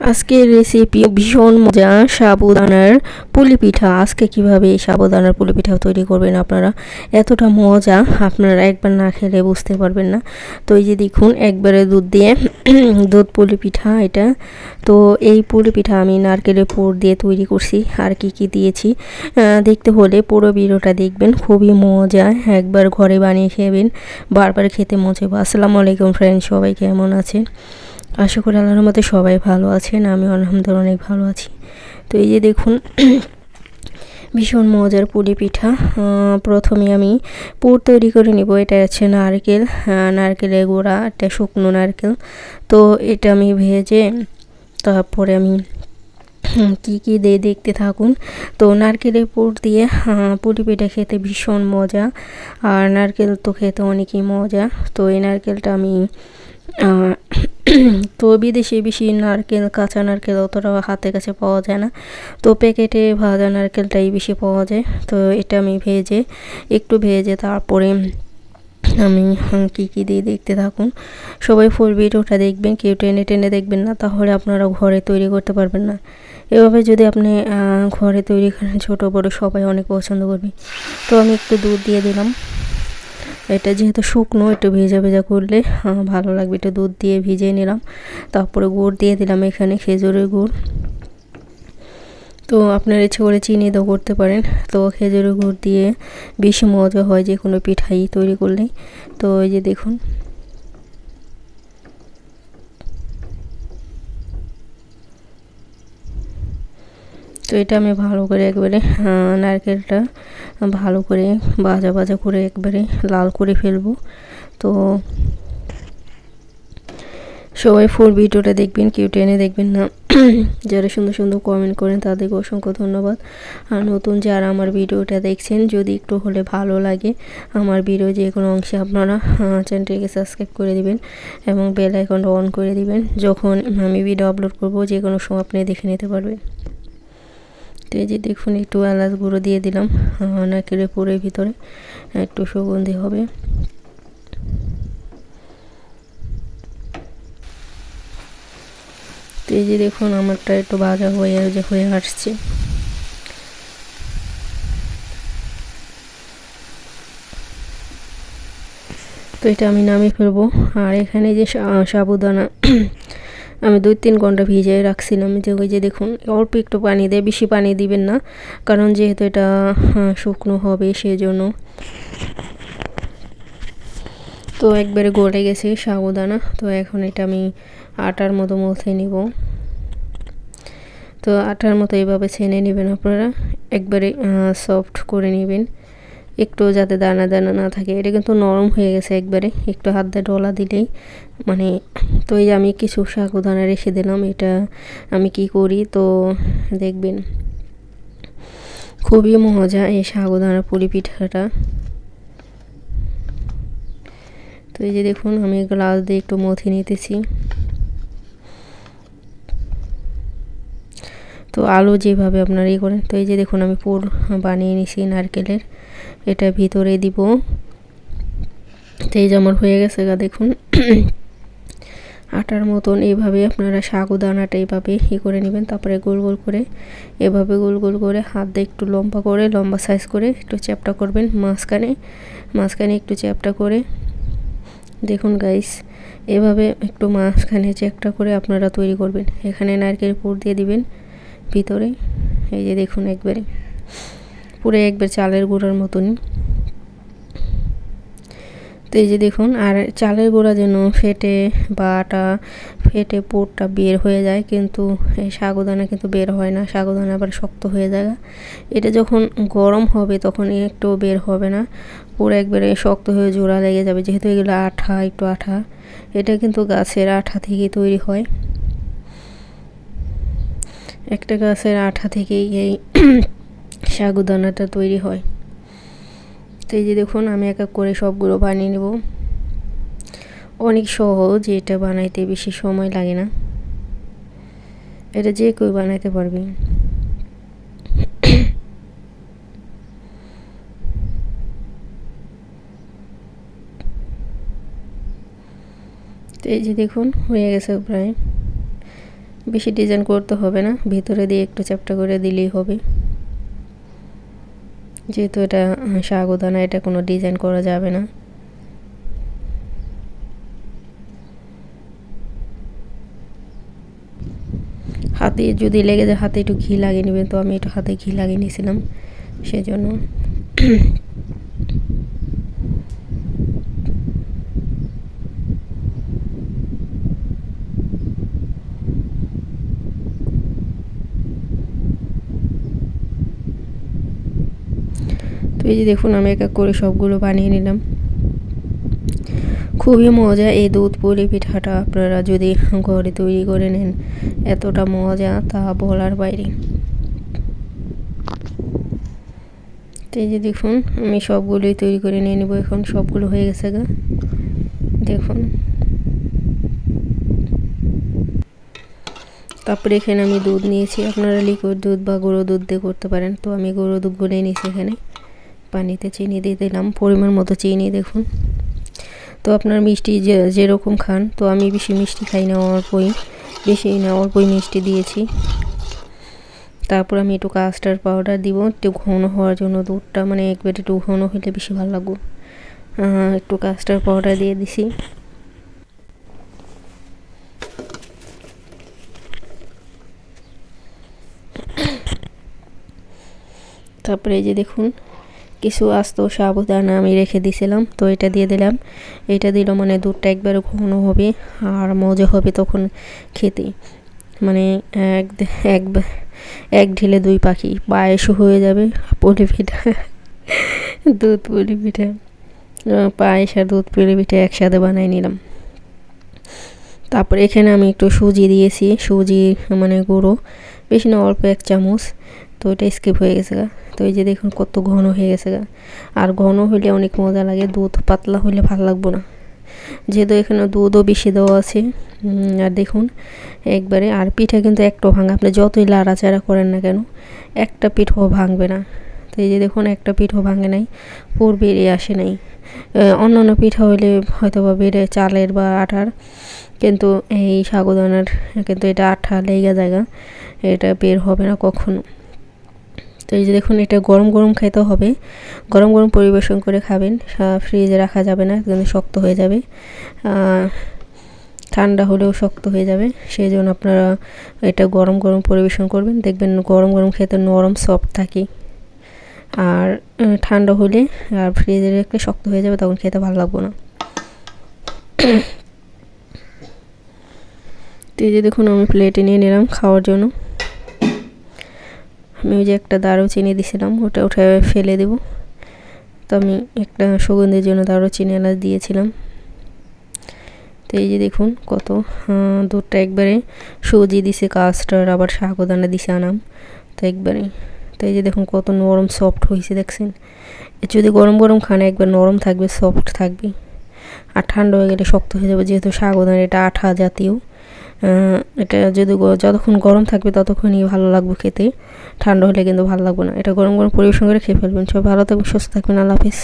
আজকের রেসিপি ভীষণ মজা। সাবুদানার পুলি পিঠা আজকে কীভাবে এই সাবুদানার পুলি পিঠা তৈরি করবেন আপনারা? এতটা মজা আপনারা একবার না খেলে বুঝতে পারবেন না। তো এই যে দেখুন, একবারে দুধ দিয়ে দুধ পুলি পিঠা এটা। তো এই পুলি পিঠা আমি নারকেলের পুর দিয়ে তৈরি করছি। আর কি কি দিয়েছি? দেখতে হলে পুরো ভিডিওটা দেখবেন। খুবই মজা। একবার ঘরে বানিয়ে খেবেন। বারবার খেতে মজা। আসসালামু আলাইকুম ফ্রেন্ড সবাই কেমন আছেন? আশা করি আল্লাহর মতে সবাই ভালো আছেন আমি আলহামদুলিল্লাহ অনেক ভালো আছি। তো এই যে দেখুন, ভীষণ মজার পুলি পিঠা প্রথমে আমি পুর তৈরি করে নিব, এটা হচ্ছে নারকেল নারকেলের গোড়া, একটা শুকনো নারকেল। তো এটা আমি ভেজে, তারপরে আমি কি কি দিয়ে দেখতে থাকুন। তো নারকেলের পুর দিয়ে পুলি পিঠা খেতে ভীষণ মজা, আর নারকেল তো খেতে অনেকই মজা। তো এই নারকেলটা আমি তো বিদেশি বেশি নারকেল, কাঁচা নারকেল অতটা হাতের কাছে পাওয়া যায় না। তো প্যাকেটে ভাজা নারকেলটাই বেশি পাওয়া যায়। তো এটা আমি ভেজে, একটু ভেজে তারপরে আমি কী কী দিয়ে দেখতে থাকুন। সবাই ফুল ভিডিওটা দেখবেন, কেউ টেনে টেনে দেখবেন না, তাহলে আপনারা ঘরে তৈরি করতে পারবেন না। এভাবে যদি আপনি ঘরে তৈরি করেন, ছোটো বড়ো সবাই অনেক পছন্দ করবে। তো আমি একটু দুধ দিয়ে দিলাম। এটা যেহেতু শুকনো, একটু ভেজা ভেজা করলে ভালো লাগবে। একটু দুধ দিয়ে ভিজিয়ে নিলাম। তারপরে গুড় দিয়ে দিলাম এখানে খেজুরের গুড়। তো আপনার ইচ্ছে করে চিনি তো করতে পারেন। তো খেজুরের গুড় দিয়ে বেশি মজা হয় যে কোনো পিঠাই তৈরি করলেই। তো এই যে দেখুন তো এটা আমি ভালো করে একবারে নারকেলটা ভালো করে ভাজা ভাজা করে একবারে লাল করে ফেলব। তো সবাই ফুল ভিডিওটা দেখবেন, কেউ টেনে দেখবেন না। যারা সুন্দর সুন্দর কমেন্ট করেন, তাদেরকে অসংখ্য ধন্যবাদ। আর নতুন যারা আমার ভিডিওটা দেখছেন, যদি একটু হলে ভালো লাগে, আমার ভিডিও যে কোনো অংশে আপনারা চ্যানেলটিকে সাবস্ক্রাইব করে দিবেন এবং বেল আইকনটা অন করে দিবেন, যখন আমি ভিডিও আপলোড করব, যে কোনো সময় আপনি দেখে নিতে পারবেন। তো এই যে দেখুন, একটু এলাচ গুঁড়ো দিয়ে দিলাম। নারকেলের পুরের ভিতরে একটু সুগন্ধি হবে। তো এই যে দেখুন আমারটা একটু ভাজা হয়ে যে হয়ে আসছে। তো এটা আমি নামিয়ে ফেলব। আর এখানে যে সাবুদানা আমি দুই তিন ঘণ্টা ভিজিয়ে রাখছিলাম যে ওই যে দেখুন, অল্প একটু পানি দেয়, বেশি পানি দিবেন না। কারণ যেহেতু এটা শুকনো হবে সেজন্য। তো একবারে গলে গেছে সাবুদানা। তো এখন এটা আমি আটার মতো মথে নিব। তো আটার মতো এইভাবে ছেনে নেবেন আপনারা। একবারে সফট করে নেবেন। একটু যাতে দানা দানা না থাকে, এটা কিন্তু নরম হয়ে গেছে একবারে। একটু হাত দিয়ে ডলা দিলেই মানে তো এই আমি কিছু সাগুদানা রেখে দিলাম, এটা আমি কি করি? তো দেখবেন, খুবই মজা এই সাগুদানা পুলি পিঠাটা। তো এই যে দেখুন, আমি গ্লাস দিয়ে একটু মথি নিতেছি তো আলু যেভাবে আপনারা ইয়ে করেন, তো এই যে দেখুন আমি পুর বানিয়ে নিছি নারকেলের, এটা ভিতরে দিব। তো এই যে আমার হয়ে গেছে গা দেখুন। আটার মতন এইভাবে আপনারা সাগু দানাটা এইভাবে ই করে নেবেন, তারপরে গোল গোল করে এভাবে গোল গোল করে হাত দিয়ে একটু লম্বা করে, লম্বা সাইজ করে একটু চ্যাপটা করবেন মাঝখানে মাঝখানে একটু চ্যাপটা করে। দেখুন গাইস এভাবে একটু মাঝখানে চ্যাপটা করে আপনারা তৈরি করবেন। এখানে নারকেল পুর দিয়ে দিবেন। ভিতরে। এই যে দেখুন একবারে, পুরো একবার চালের গুঁড়ার মতনই। তো এই যে দেখুন, আর চালের গুঁড়া যেন ফেটে বা আটা ফেটে পুরটা বের হয়ে যায়, কিন্তু এই সাগুদানা কিন্তু বের হয় না। সাগুদানা আবার শক্ত হয়ে যায়। এটা যখন গরম হবে তখন একটু বের হবে না। পুরো একবারে শক্ত হয়ে জোড়া লেগে যাবে, যেহেতু এগুলো আঠা, একটু আঠা। এটা কিন্তু গাছের আঠা থেকে তৈরি হয়। একটা গাছের আঠা থেকেই এই সাগুদানাটা তৈরি হয়। তো এই যে দেখুন, আমি এক এক করে সবগুলো বানিয়ে নেব। অনেক সহজ, এটা বানাইতে বেশি সময় লাগে না। এটা যে কেউ বানাইতে পারবে। তো এই যে দেখুন, হয়ে গেছে প্রায়। বেশি ডিজাইন করতে হবে না। ভিতরে দিয়ে একটু চ্যাপটা করে দিলেই হবে। যেহেতু এটা সাগুদানা, এটা কোনো ডিজাইন করা যাবে না। হাতে যদি লেগে যায়, হাতে একটু ঘি লাগিয়ে নেবেন, তো আমি একটু হাতে ঘি লাগিয়ে নিয়েছিলাম। সেজন্য তো এই যে দেখুন, আমি এক এক করে সবগুলো বানিয়ে নিলাম। খুবই মজা এই দুধ পুলি পিঠাটা। আপনারা যদি ঘরে তৈরি করে নেন, এতটা মজা তা বলার বাইরে। তো এই যে দেখুন, আমি সবগুলোই তৈরি করে নিয়ে নেব। এখন সবগুলো হয়ে গেছে গা। দেখুন। তারপরে এখানে আমি দুধ নিয়েছি। আপনারা লিকুইড দুধ বা গুঁড়ো দুধ দিয়ে করতে পারেন। তো আমি গুঁড়ো দুধ গুলে নিয়েছি এখানে। পানিতে চিনি দিয়ে দিলাম, পরিমাণ মতো চিনি দেখুন। তো আপনার মিষ্টি যে, যেরকম খান, তো আমি বেশি মিষ্টি খাই না অল্পই বেশি না অল্পই মিষ্টি দিয়েছি। তারপর আমি একটু কাস্টার্ড পাউডার দিব, একটু ঘন হওয়ার জন্য দুধটা মানে একবার একটু ঘন হলে বেশি ভালো লাগবে। একটু কাস্টার্ড পাউডার দিয়ে দিছি। তারপরে এই যে দেখুন কিছু আস্ত সাবধান আমি রেখে দিয়েছিলাম তো এটা দিয়ে দিলাম। এটা দিল মানে দুধটা একবারে ঘন হবে, আর মজা হবে তখন খেতে। মানে এক এক এক ঢিলে দুই পাখি, পায়েসও হয়ে যাবে পুলি পিঠা দুধ পুলি পিঠা পায়েস আর দুধ পুলি পিঠা একসাথে বানাই নিলাম। তারপরে এখানে আমি একটু সুজি দিয়েছি, সুজি মানে গুঁড়ো, বেশি না, অল্প এক চামচ। তো এটা স্কিপ হয়ে গেছে গা। তো এই যে দেখুন কত ঘন হয়ে গেছে গা। আর ঘন হইলে অনেক মজা লাগে, দুধ পাতলা হইলে ভালো লাগবো না। যেহেতু এখানে দুধও বেশি দেওয়া আছে আর দেখুন, একবারে আর পিঠা কিন্তু একটাও ভাঙা। আপনি যতই লাড়াচাড়া করেন না কেন, একটা পিঠও ভাঙবে না। তো এই যে দেখুন, একটা পিঠও ভাঙে নাই পুর বেরিয়ে আসে নাই। অন্যান্য পিঠা হইলে হয়তো বা বেড়ে চালের বা আটার কিন্তু এই সাগুদানার, কিন্তু এটা আঠা লেগে জায়গা এটা বের হবে না কখনো। তো এই যে দেখুন, এটা গরম গরম খাইতে হবে। গরম গরম পরিবেশন করে খাবেন। ফ্রিজে রাখা যাবে না কিন্তু শক্ত হয়ে যাবে। ঠান্ডা হলেও শক্ত হয়ে যাবে। সেই জন্য আপনারা এটা গরম গরম পরিবেশন করবেন। দেখবেন গরম গরম খেতে নরম সফট থাকে। আর ঠান্ডা হলে আর ফ্রিজে রাখলে শক্ত হয়ে যাবে, তখন খেতে ভালো লাগবে না। তো এই যে দেখুন, আমি প্লেটে নিয়ে নিলাম খাওয়ার জন্য। আমি ওই যে একটা চিনি দিয়েছিলাম ওটা উঠে ফেলে দেব। তো আমি একটা সুগন্ধির জন্য চিনি এলাচ দিয়েছিলাম। তো এই যে দেখুন কত দুধটা একবারে সুজি দিছে কাস্টার আবার শাকদানা দিছে আনাম। তো একবারে, তো এই যে দেখুন কত নরম সফট হয়েছে দেখছেন। যদি গরম গরম খান, একবার নরম থাকবে সফট থাকবে। আর ঠান্ডা হয়ে গেলে শক্ত হয়ে যাবে, যেহেতু শাকদানা এটা আঠা জাতীয়। এটা যদি যতক্ষণ গরম থাকবে ততক্ষণই ভালো লাগবে খেতে। ঠান্ডা হলে কিন্তু ভালো লাগবে না। এটা গরম গরম পরিবেশন করে খেয়ে ফেলবেন। সব ভালো থাকবেন, সুস্থ থাকবেন। আল্লাহ হাফিজ।